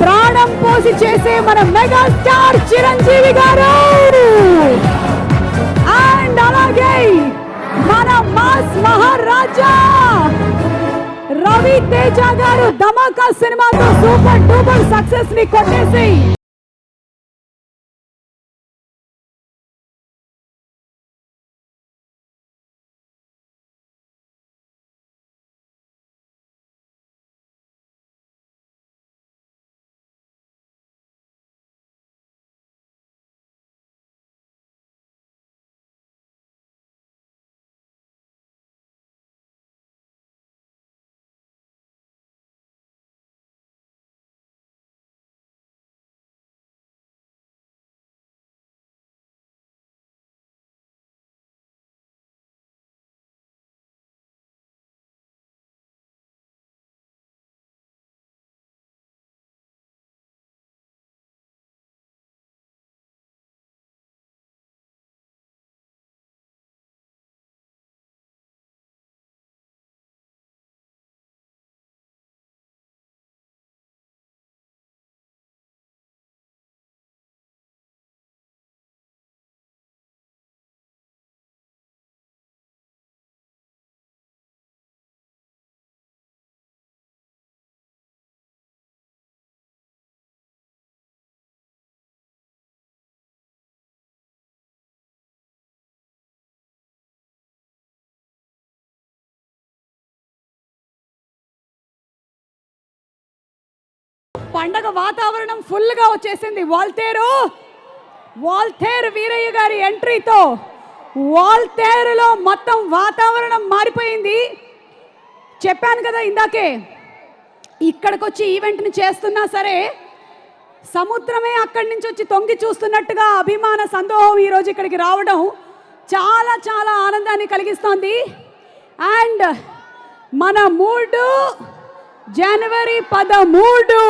ప్రాణం పోసి చేసే మన మెగాస్టార్ చిరంజీవి గారు. అండ్ అలాగే మన మాస్ మహారాజా రవి తేజ గారు ధమాకా సినిమాతో సూపర్ డూపర్ సక్సెస్ని కొట్టేసి పండగ వాతావరణం ఫుల్గా వచ్చేసింది. వాల్తేరు వాల్తేరు వీరయ్య గారి ఎంట్రీతో వాల్తేరులో మొత్తం వాతావరణం మారిపోయింది. చెప్పాను కదా ఇందాకే ఇక్కడికి వచ్చి ఈవెంట్ని చేస్తున్నా సరే సముద్రమే అక్కడి నుంచి వచ్చి తొంగి చూస్తున్నట్టుగా అభిమాన సందోహం ఈరోజు ఇక్కడికి రావడం చాలా చాలా ఆనందాన్ని కలిగిస్తోంది. అండ్ మన మూడు జనవరి పదమూడు.